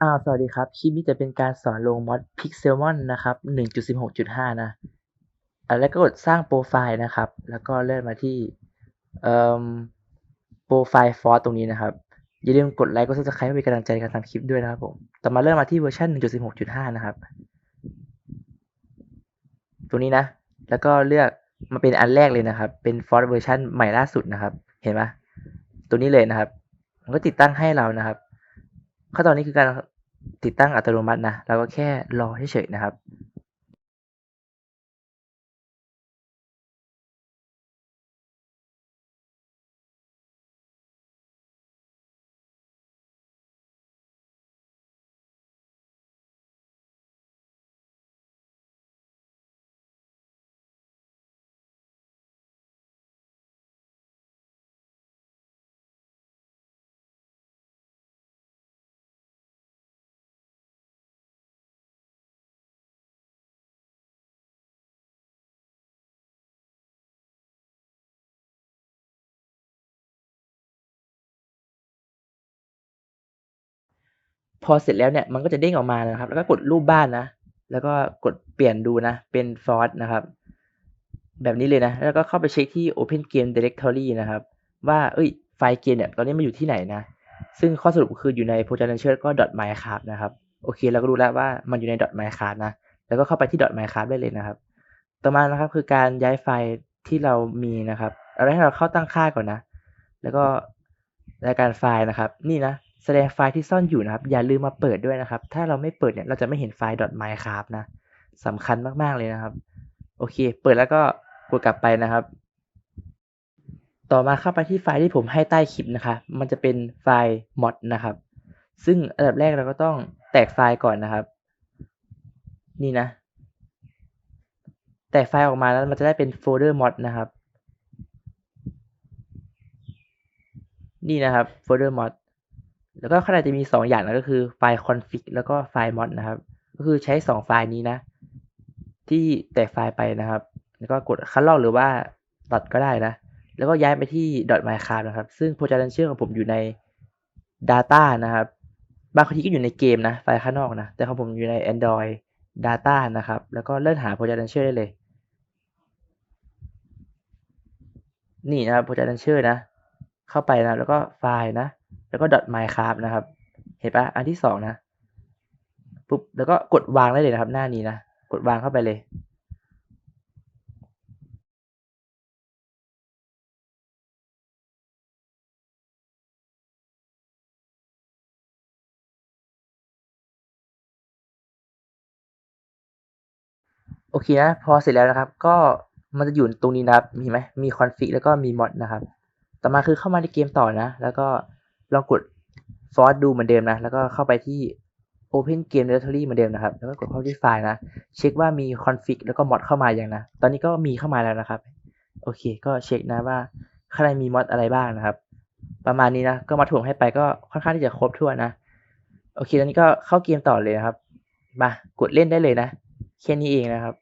อ้าว สวัสดีครับ คลิปนี้จะเป็นการสอนลงมอด Pixelmon นะครับ 1.16.5 นะอะแล้วก็กดสร้างโปรไฟล์นะครับ แล้วก็เลื่อนมาที่เอ่อโปรไฟล์ฟอร์ตรงนี้นะครับ อย่าลืมกดไลค์กด subscribe เพื่อเป็นกำลังใจในการทำคลิปด้วยนะครับผม ต่อมาเลื่อนมาที่เวอร์ชัน1.16.5 นะครับ ตรงนี้นะ แล้วก็เลือกมาเป็นอันแรกเลยนะครับ เป็นฟอร์ตเวอร์ชันใหม่ล่าสุดนะครับ เห็นไหมตัวนี้เลยนะครับ มันก็ติดตั้งให้เรานะครับ ขั้นตอนนี้คือการติดตั้งอัตโนมัตินะเราก็แค่รอเฉยๆนะครับ พอเสร็จแล้วเนี่ยมันก็จะเด้งออกมานะครับ แล้วก็กดรูปบ้านนะ แล้วก็กดเปลี่ยนดูนะ เป็นฟอร์นะครับ แบบนี้เลยนะ แล้วก็เข้าไปเช็คที่ Open Game Directory นะครับ ว่าเอ้ยไฟล์เกมเนี่ยตอนนี้มันอยู่ที่ไหนนะ ซึ่งข้อสรุปคืออยู่ใน Project Launcher ก็ .minecraft นะครับ โอเคเราก็รู้แล้วว่ามันอยู่ใน .minecraft นะ แล้วก็เข้าไปที่ .minecraft ได้เลยนะครับ ต่อมานะครับคือการย้ายไฟล์ที่เรามีนะครับเอาให้เราเข้าตั้งค่าก่อนนะ แล้วก็รายการไฟล์นะครับ นี่นะ แสดงไฟล์ที่ซ่อนอยู่นะครับ อย่าลืมมาเปิดด้วยนะครับ ถ้าเราไม่เปิดเนี่ยเราจะไม่เห็นไฟล์ .minecraft นะสำคัญมากๆเลยนะครับ โอเค เปิดแล้วก็กดกลับไปนะครับ ต่อมาเข้าไปที่ไฟล์ที่ผมให้ใต้คลิปนะคะ มันจะเป็นไฟล์ mod นะครับ ซึ่งอันดับแรกเราก็ต้องแตกไฟล์ก่อนนะครับ นี่นะ แตกไฟล์ออกมาแล้วมันจะได้เป็นโฟลเดอร์ mod นะครับ นี่นะครับโฟลเดอร์ mod แล้วก็ข้างในจะมี 2 อย่างนะก็คือไฟล์ config แล้วก็ไฟล์ mod นะครับ ก็คือใช้ 2 ไฟล์นี้นะ ที่แตกไฟล์ไปนะครับ แล้วก็กดคัดลอกหรือว่าตัดก็ได้นะ แล้วก็ย้ายไปที่ .minecraft นะครับ ซึ่ง Project Launcher ของผมอยู่ใน Data นะครับบางทีก็อยู่ในเกมนะไฟล์ข้างนอกนะ แต่ของผมอยู่ใน Android Data นะครับ แล้วก็เลื่อนหา Project Launcher ได้เลย นี่นะครับ Project Launcher นะ เข้าไปนะ แล้วก็ไฟล์นะ แล้วก็ .minecraft นะครับ เห็นปะอันที่สองนะปุ๊บแล้วก็กดวางได้เลยนะครับ หน้านี้นะกดวางเข้าไปเลยโอเคนะพอเสร็จแล้วนะครับ ก็มันจะอยู่ตรงนี้นะครับ มีไหมมีคอนฟิกแล้วก็มีมอดนะครับ ต่อมาคือเข้ามาในเกมต่อนะ แล้วก็ ลองกดฟอร์ดูเหมือนเดิมนะ แล้วก็เข้าไปที่ Open Game Directory เหมือนเดิมนะครับ แล้วก็กดเข้าที่ไฟล์นะ เช็คว่ามีคอนฟิกแล้วก็มอดเข้ามาอย่างนะ ตอนนี้ก็มีเข้ามาแล้วนะครับ โอเค ก็เช็คนะว่าข้างในมีมอดอะไรบ้างนะครับ ประมาณนี้นะ ก็มาถ่วงให้ไปก็ค่อนข้างที่จะครบถ้วนนะ โอเค ตอนนี้ก็เข้าเกมต่อเลยนะครับ มากดเล่นได้เลยนะ แค่นี้เองนะครับ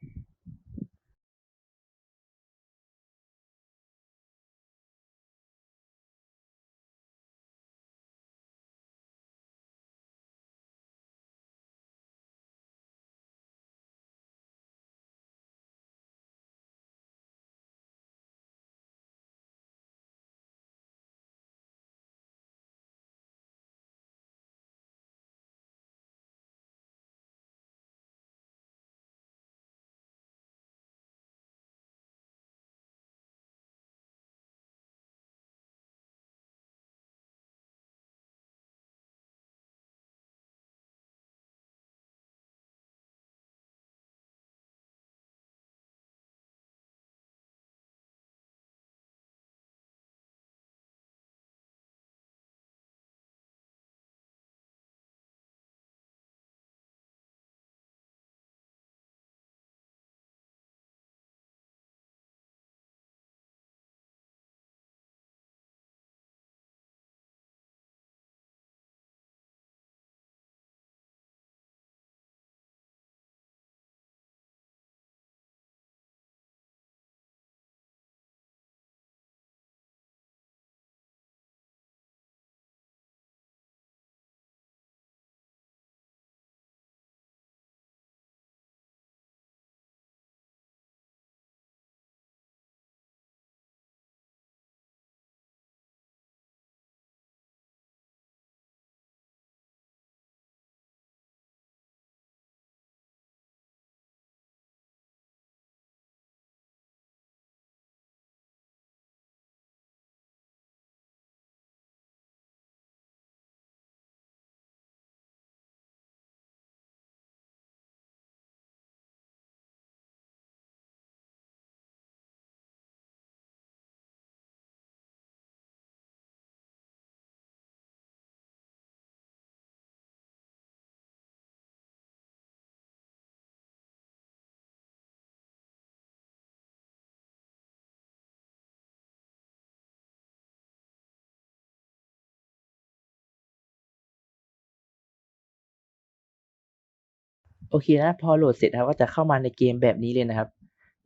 โอเคนะ พอโหลดเสร็จนะครับก็จะเข้ามาในเกมแบบนี้เลยนะครับ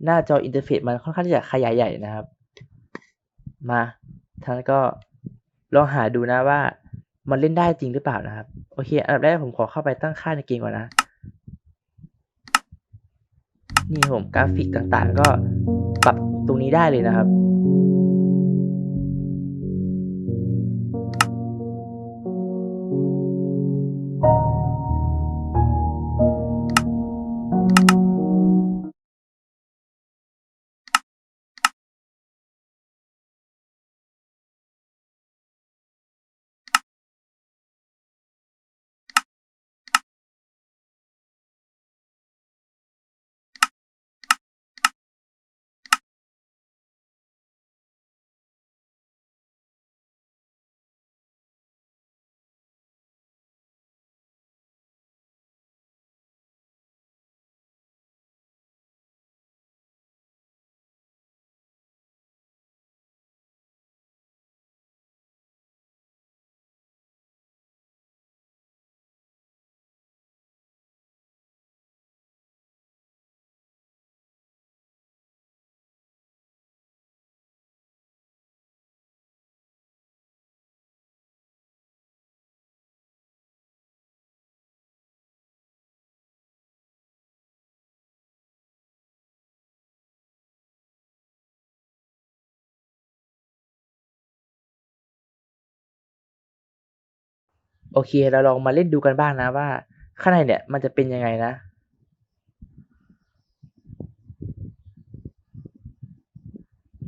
หน้าจออินเทอร์เฟซมันค่อนข้างที่จะขยายใหญ่นะครับ มาท่านก็ลองหาดูนะว่ามันเล่นได้จริงหรือเปล่านะครับ โอเค อันดับแรกผมขอเข้าไปตั้งค่าในเกมก่อนนะ นี่ผมกราฟิกต่างๆ ก็ปรับตรงนี้ได้เลยนะครับ โอเค เราลองมาเล่นดูกันบ้างนะว่า ข้างในเนี่ยมันจะเป็นยังไงนะ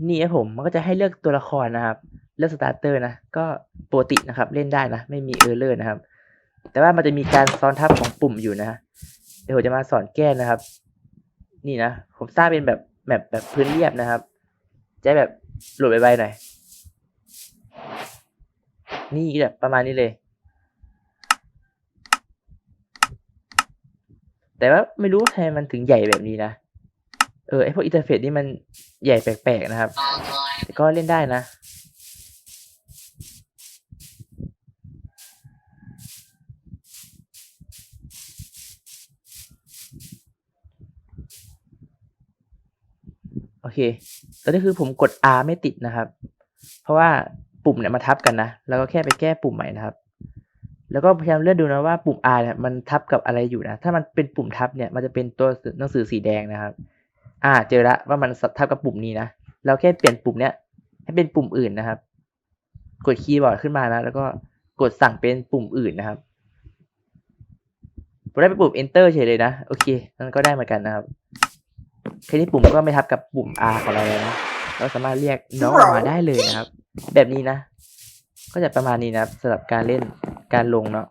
นี่ครับผมมันก็จะให้เลือกตัวละครนะครับ เลือกสตาร์เตอร์นะ ก็ปกตินะครับ เล่นได้นะ ไม่มีเออร์เลอร์นะครับ แต่ว่ามันจะมีการซ้อนทับของปุ่มอยู่นะ เดี๋ยวผมจะมาสอนแก้นะครับ นี่นะ ผมสร้างเป็นแบบแบบแบบพื้นเรียบนะครับ จะแบบหลุดไวๆหน่อย นี่แบบประมาณนี้เลย แต่ว่าไม่รู้ทำไมมันถึงใหญ่แบบนี้นะ เออไอพวกอินเทอร์เฟซนี่มันใหญ่แปลกๆนะครับ แต่ก็เล่นได้นะโอเคตอนนี้คือผมกด R ไม่ติดนะครับ เพราะว่าปุ่มเนี่ยมาทับกันนะ แล้วก็แค่ไปแก้ปุ่มใหม่นะครับ แล้วก็พยายามเลื่อนดูนะว่าปุ่ม R เนี่ยมันทับกับอะไรอยู่นะ ถ้ามันเป็นปุ่มทับเนี่ยมันจะเป็นตัวหนังสือสีแดงนะครับ อ่า เจอละว่ามันทับกับปุ่มนี้นะ เราแค่เปลี่ยนปุ่มเนี้ยให้เป็นปุ่มอื่นนะครับ กดคีย์บอร์ดขึ้นมานะแล้วก็กดสั่งเป็นปุ่มอื่นนะครับผมได้เป็นปุ่ม enter เฉยเลยนะ โอเคนั่นก็ได้เหมือนกันนะครับ แค่นี้ปุ่มก็ไม่ทับกับปุ่ม R ของเราเลยนะเราสามารถเรียกน้องออกมาได้เลยนะครับ แบบนี้นะ ก็จะประมาณนี้นะครับสำหรับการเล่น การลงเนาะ